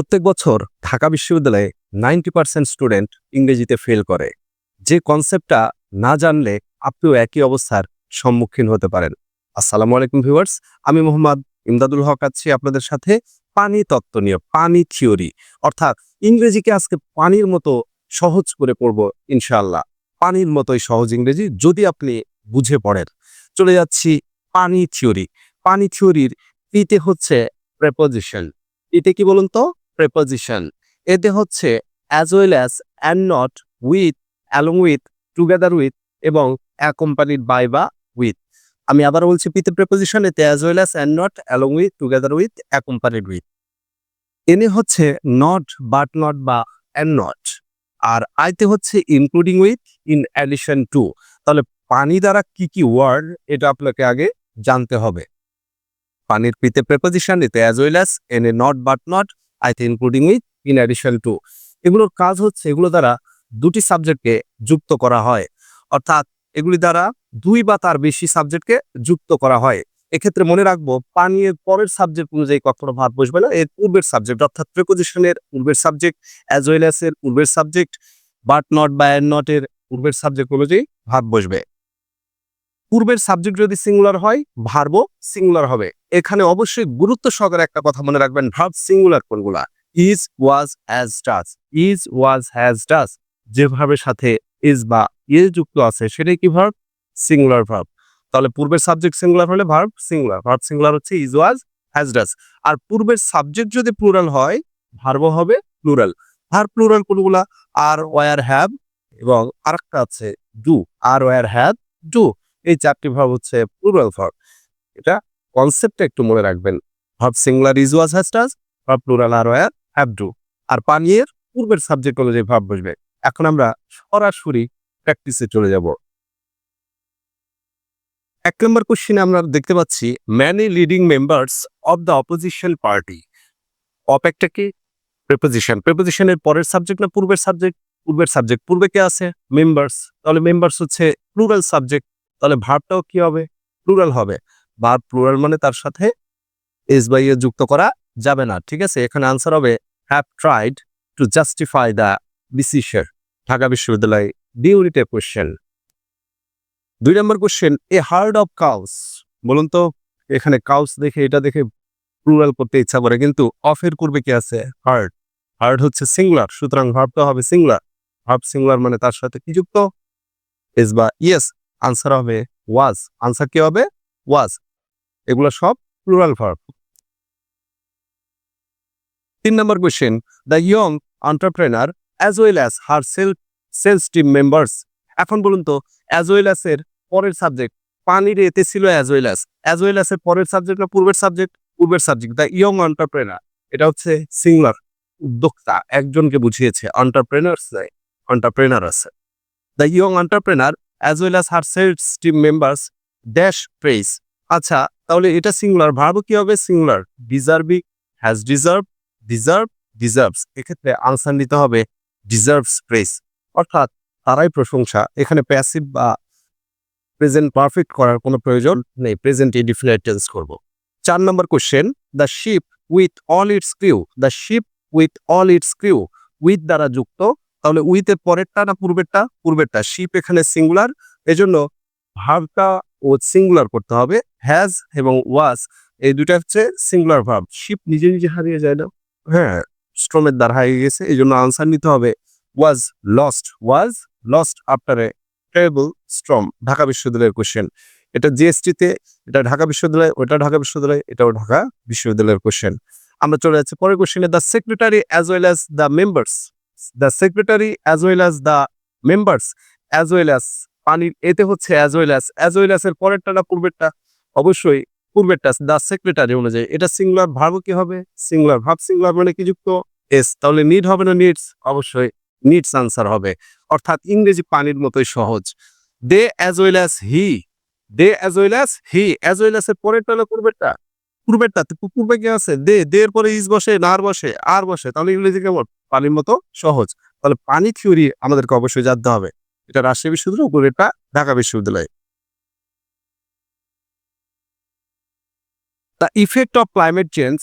প্রত্যেক বছর ঢাকা বিশ্ববিদ্যালয়ে নাইনটি পার্সেন্ট স্টুডেন্ট ইংরেজিতে ফেল করে। যে কনসেপ্টটা না জানলে আপনিও একই অবস্থার সম্মুখীন হতে পারেন। আসসালামু আলাইকুম ভিউয়ার্স, আমি মোহাম্মদ ইমদাদুল হক আছি আপনাদের সাথে পানি তত্ত্ব নিয়ে, পানি থিওরি। অর্থাৎ ইংরেজিকে আজকে পানির মতো সহজ করে পড়ব ইনশাআল্লাহ। পানির মতোই সহজ ইংরেজি যদি আপনি বুঝে পড়েন। চলে যাচ্ছি পানি থিওরি। পানি থিওরির পিতে হচ্ছে প্রেপোজিশন এতে কি বলুন তো? প্রেপোজিশন এতে হচ্ছে as well as and not with along with together with এবং অ্যাকোম্পানিড বাই বা উইথ আমি আবার বলছি পিতে প্রেপোজিশন এতে as well as and not along with together with accompanied with এনে হচ্ছে নট বাট নট বা অ্যান্ড নট আর আইতে হচ্ছে including with in addition to তাহলে পানি দ্বারা কি কি ওয়ার্ড এটা আপনাকে আগে জানতে হবে। পানির পিতে প্রেপোজিশন এতে অ্যাজ ওয়েল অ্যাজ এনে নট বাট নট আইতে including with in addition to. এগুলোর কাজ হচ্ছে, এগুলো দ্বারা দুটি সাবজেক্টকে যুক্ত করা হয়। অর্থাৎ এগুলি দ্বারা দুই বা তার বেশি সাবজেক্টকে যুক্ত করা হয়। এক্ষেত্রে মনে রাখব, পানির পরের সাবজেক্ট অনুযায়ী কখনো ভাব বসবে না, এর পূর্বের সাবজেক্ট, অর্থাৎ প্রেপোজিশনের পূর্বের সাবজেক্ট অ্যাজ ওয়েল অ্যাজ এর পূর্বের সাবজেক্ট বাট নট বা নট এর পূর্বের সাবজেক্ট অনুযায়ী ভাব বসবে। পূর্বের সাবজেক্ট যদি সিঙ্গুলার হয় ভার্বও সিঙ্গুলার হবে। এখানে অবশ্যই গুরুত্ব সহকারে একটা কথা মনে রাখবেন ভার্ব সিঙ্গুলার কোনগুলা? Is was has does is was has does যে ভার্বের সাথে ইজ বা ইজ যুক্ত আছে, সেটাই কি ভার্ব সিঙ্গুলার ভার্ব তাহলে পূর্বের সাবজেক্ট সিঙ্গুলার হলে ভার্ব সিঙ্গুলার ভার্ব সিঙ্গুলার হচ্ছে ইজ ওয়াজ হ্যাজ ডাস আর পূর্বের সাবজেক্ট যদি প্লুরাল হয় ভার্বও হবে প্লুরাল ভার্ব প্লুরাল কোনগুলা? আর ওয়ার হ্যাভ এবং আরেকটা আছে do are were have do এই চারটি ভাব হচ্ছে প্লুরাল ভার্ব এটা কনসেপ্টটা একটু মনে রাখবেন। Verb singular is was has does verb plural are were have do আর পানিয়ের পূর্বের সাবজেক্ট অনুযায়ী ভার্ব বসবে। এখন আমরা সরাসরি প্র্যাকটিসে চলে যাব। এক নম্বর কোশ্চিনে আমরা দেখতে পাচ্ছি many leading members of the opposition party of একটা কি? প্রেপোজিশন প্রেপোজিশনের পরের সাবজেক্ট না পূর্বের সাবজেক্ট পূর্বের সাবজেক্ট পূর্বে কে আছে? মেম্বার্স তাহলে মেম্বার্স হচ্ছে প্লুরাল সাবজেক্ট তাহলে ভার্বটাও কি হবে? প্লুরাল হবে। ভার্ব প্লুরাল মানে তার সাথে এস বাই এ যুক্ত করা যাবে না, ঠিক আছে? এখানে আনসার হবে have tried to justify the decision Dhaka বিশ্ববিদ্যালয় ডি ডিউরিটে কোশ্চেন দুই নম্বর question a herd of cows বলুন তো, এখানে কাউস দেখে, এটা দেখে প্লুরাল করতে ইচ্ছা করে, কিন্তু অফের করবে কি আছে? হার্ড হার্ড হচ্ছে সিঙ্গুলার সুতরাং ভার্বটা হবে সিঙ্গুলার ভার্ব সিঙ্গুলার মানে তার সাথে কি যুক্ত? এস বা ইয়েস আনসার হবে ওয়াজ। আনসার কি হবে? ওয়াজ। এগুলো সব প্লুরাল ভার্ব তিন নম্বর question the young entrepreneur as well as her self sales team members এখন বলুন তো অ্যাজ ওয়েল অ্যাজ এর পরের সাবজেক্ট পানির এতে ছিল as well as as well as এর পরের সাবজেক্ট না পূর্বের সাবজেক্ট পূর্বের সাবজেক্ট দ্য ইয়ং এন্টারপ্রেনার এটা হচ্ছে সিঙ্গুলার উদ্যোক্তা, একজনকে বুঝিয়েছে এন্টারপ্রেনার্স এন্টারপ্রেনার আছে। The young entrepreneur as well as her sales team members dash press আচ্ছা তাহলে এটা সিঙ্গুলার ভার্ব কি হবে? Singular deserving has deserve deserve deserves এক্ষেত্রে আনসার নিতে হবে ডিজার্ভস প্রেস অর্থাৎ তারাই প্রশংসা। এখানে প্যাসিভ বা প্রেজেন্ট পারফেক্ট করার কোনো প্রয়োজন নেই। প্রেজেন্ট ইনডিফিনাইট টেন্স করব। চার নম্বর question the ship with all its crew the ship with all its crew with দ্বারা যুক্ত তাহলে উইথের পরেরটা না পূর্বেরটা? পূর্বেরটা। শিপ এখানে সিঙ্গুলার এজন্য ভার্বটা ও সিঙ্গুলার করতে হবে। হ্যাজ এবং ওয়াজ এই দুটা হচ্ছে সিঙ্গুলার ভার্ব শিপ নিজে নিজে হারিয়ে যায় না। হ্যাঁ স্ট্রমের দ্বারা হারিয়ে গেছে এই জন্য আনসার নিতে হবে। Was lost was lost after a terrible storm Dhaka বিশ্ববিদ্যালয়ের কোশ্চেন এটা জিএসটিতে এটা ঢাকা বিশ্ববিদ্যালয়, ওটা ঢাকা বিশ্ববিদ্যালয়, এটাও ঢাকা বিশ্ববিদ্যালয়ের কোশ্চেন আমরা চলে যাচ্ছি পরের কোশ্চেনে the secretary as well as the members the secretary as well as the members as well as পানির এতে হচ্ছে as well as as well as এর পরেরটা না পূর্বেরটা? অবশ্যই পূর্বেরটা দ্য সেক্রেটারি অনুযায়ী। এটা সিঙ্গুলার ভার্ব কি হবে? সিঙ্গুলার ভার্ব সিঙ্গুলার মানে কি যুক্ত? এস তাহলে নিড হবে না নিডস অবশ্যই নিডস আনসার হবে। অর্থাৎ ইংরেজি পানির মতোই সহজ। They as well as he they as well as he as well as এর পরেরটা না পূর্বেরটা? পূর্বেরটা পূর্বে কি আছে? দে দে এর পরে ইজ বসে নার বসে, আর বসে। তাহলে ইংরেজি কেমন? পানির মতো সহজ। তাহলে পানি থিওরি আমাদেরকে অবশ্যই জানতে হবে। এটা রাজশাহী বিশ্ববিদ্যালয় উপরেরটা ঢাকা বিশ্ববিদ্যালয়। The effect of climate change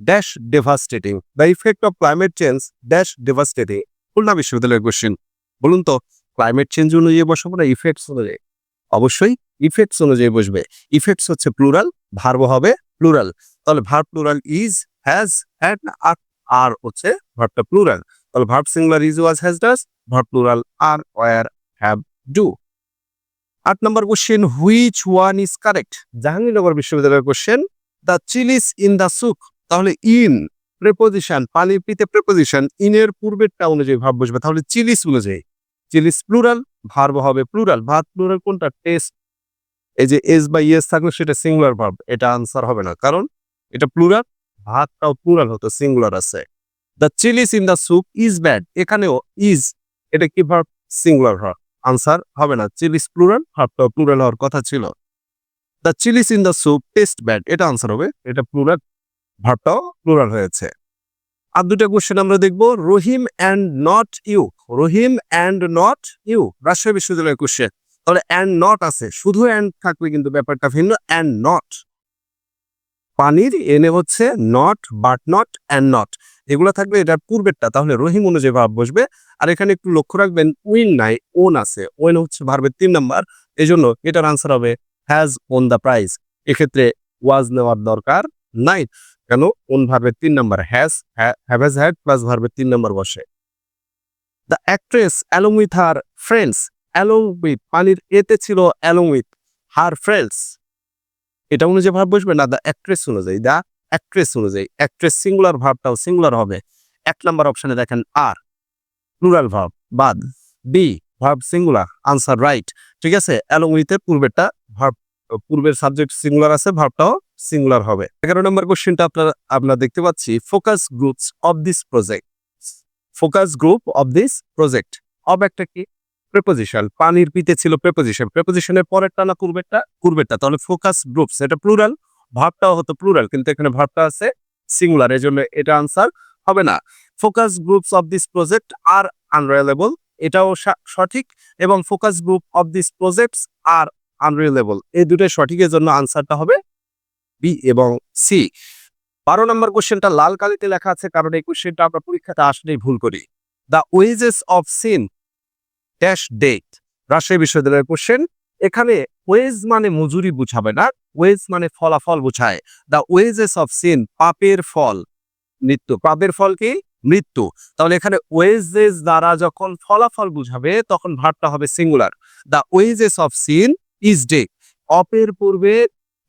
dash devastating the effect of climate change dash devastating Khulna বিশ্ববিদ্যালয়ের কোশ্চেন বলুন তো ক্লাইমেট চেঞ্জ অনুযায়ী বসাবো না ইফেক্টস অনুযায়ী? অবশ্যই ইফেক্টস অনুযায়ী বসবে। ইফেক্টস হচ্ছে প্লুরাল ভার্ব হবে প্লুরাল তাহলে verb plural is has had আর হচ্ছে ভার্বটা প্লুরাল তাহলে verb singular is was has does verb plural are were have do আট নম্বর question which one is correct Jahangirnagar বিশ্ববিদ্যালয়ের question the chillies in the soup তাহলে in preposition পানির পিতে preposition ইনের পূর্বেরটা অনুযায়ী ভাব বসবে। তাহলে চিলিস অনুযায়ী। চিলিস প্লুরাল ভার্ব হবে প্লুরাল ভাত প্লুরাল কোনটা? টেস্ট এই যে এস বা ইয়েস থাকলে সেটা সিঙ্গুলার ভার্ব এটা আনসার হবে না। কারণ এটা প্লুরাল ভাতটাও প্লুরাল হতো সিঙ্গুলার আছে। The chillies in the soup is bad এখানেও ইজ এটা কি ভার্ব সিঙ্গুলার ভার্ব আনসার হবে না। চিলিস প্লুরাল ভার্বটাও প্লুরাল হওয়ার কথা ছিল। The chillies in the soup taste bad এটা আনসার হবে। এটা প্লুরাল ভার্বটাও প্লুরাল হয়েছে। আর দুটা কোশ্চেন আমরা দেখব Rahim and not you Rahim and not you Rajshahi বিশ্ববিদ্যালয়ের কোশ্চেন তাহলে অ্যান্ড নট আছে। শুধু অ্যান্ড থাকলে কিন্তু ব্যাপারটা ভিন্ন অ্যান্ড নট পানির এনে হচ্ছে not but not and not এগুলো থাকবে এটার পূর্বেরটা, তাহলে রহিম অনুযায়ী ভাব বসবে। আর এখানে একটু লক্ষ্য রাখবেন, উইন নাই ওন আছে। ওয়েন হচ্ছে ভার্বের তিন নাম্বার। এই জন্য এটার আনসার হবে হ্যাজ ওন দ্য প্রাইজ এক্ষেত্রে ওয়াজ নেওয়ার দরকার নাই। কেন? ওন ভার্বের তিন number has have has had plus ভার্বের তিন নাম্বার বসে। The actress along with her friends along with পানির এতে ছিল অ্যালং উইথ হার ফ্রেন্ডস এটা অনুযায়ী ভাব বসবে না দ্য অ্যাক্ট্রেস অনুযায়ী দ্য অ্যাক্ট্রেস অনুযায়ী। অ্যাক্ট্রেস সিঙ্গুলার ভাবটাও সিঙ্গুলার হবে। এক নাম্বার অপশনে দেখেন আর প্লুরাল ভাব, বাদ। B verb singular answer right ঠিক আছে? অ্যালং উইথের পূর্বেরটা ভার্ব পূর্বের সাবজেক্ট সিঙ্গুলার আছে ভার্বটাও সিঙ্গুলার হবে। এগারো নম্বর কোশ্চেনটা আপনার, আমরা দেখতে পাচ্ছি focus groups of this project focus group of this project of একটা কি? প্রেপোজিশন পানির পিতে ছিল প্রেপোজিশন প্রেপোজিশনের পরেরটা না পূর্বেরটা পূর্বেরটা তাহলে ফোকাস গ্রুপস এটা প্লুরাল ভাবটাও হতো প্লুরাল কিন্তু এখানে ভাবটা আছে সিঙ্গুলার এর জন্য এটা আনসার হবে না। Focus groups of this project are unreliable এটাও সঠিক, এবং focus group of this projects are unreliable এই দুটোই সঠিকের জন্য আনসারটা হবে বি এবং সি বারো নম্বর কোশ্চেনটা লাল কালিতে লেখা আছে, কারণ এই কোশ্চেনটা আমরা পরীক্ষাতে আসলেই ভুল করি। The wages of sin dash death Rajshahi বিশ্ববিদ্যালয়ের কোশ্চেন এখানে ওয়েজ মানে মজুরি বুঝাবে না ওয়েজ মানে ফলাফল বুঝায়। দ্য ওয়েজেস অফ সিন পাপের ফল, মৃত্যু। পাপের ফল কি? মৃত্যু। তাহলে এখানে ওয়েজেস দ্বারা যখন ফলাফল বুঝাবে, তখন ভাবটা হবে singular the wages of sin is death অপের পূর্বে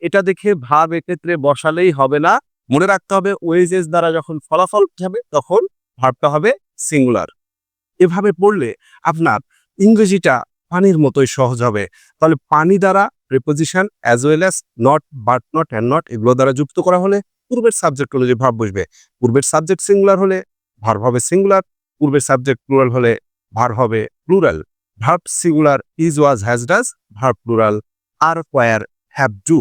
এটা দেখে ভাব এক্ষেত্রে বসালেই হবে না। মনে রাখতে হবে ওয়েজেস দ্বারা যখন ফলাফল বুঝাবে, তখন ভাবটা হবে সিঙ্গুলার এভাবে পড়লে আপনার ইংরেজিটা পানির মতোই সহজ হবে। তাহলে পানি দ্বারা preposition as well as not but not and not এগুলো দ্বারা যুক্ত করা হলে পূর্বের সাবজেক্ট অনুযায়ী ভাব বসবে। পূর্বের সাবজেক্ট সিঙ্গুলার হলে ভার্ব হবে সিঙ্গুলার পূর্বের সাবজেক্ট প্লুরাল হলে ভার হবে plural verb singular is was has does verb plural are were have do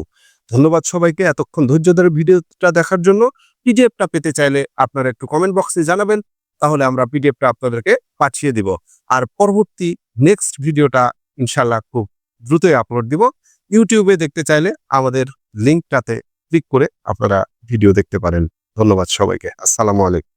ধন্যবাদ সবাইকে এতক্ষণ ধৈর্য ধরে ভিডিওটা দেখার জন্য। পিডিএফটা পেতে চাইলে আপনারা একটু কমেন্ট বক্সে জানাবেন, তাহলে আমরা পিডিএফটা আপনাদেরকে পাঠিয়ে দিব। আর পরবর্তী নেক্সট ভিডিওটা ইনশাল্লাহ খুব দ্রুতই আপলোড দিব। ইউটিউবে দেখতে চাইলে আমাদের লিঙ্কটাতে ক্লিক করে আপনারা ভিডিও দেখতে পারেন। ধন্যবাদ সবাইকে। আসসালামু আলাইকুম।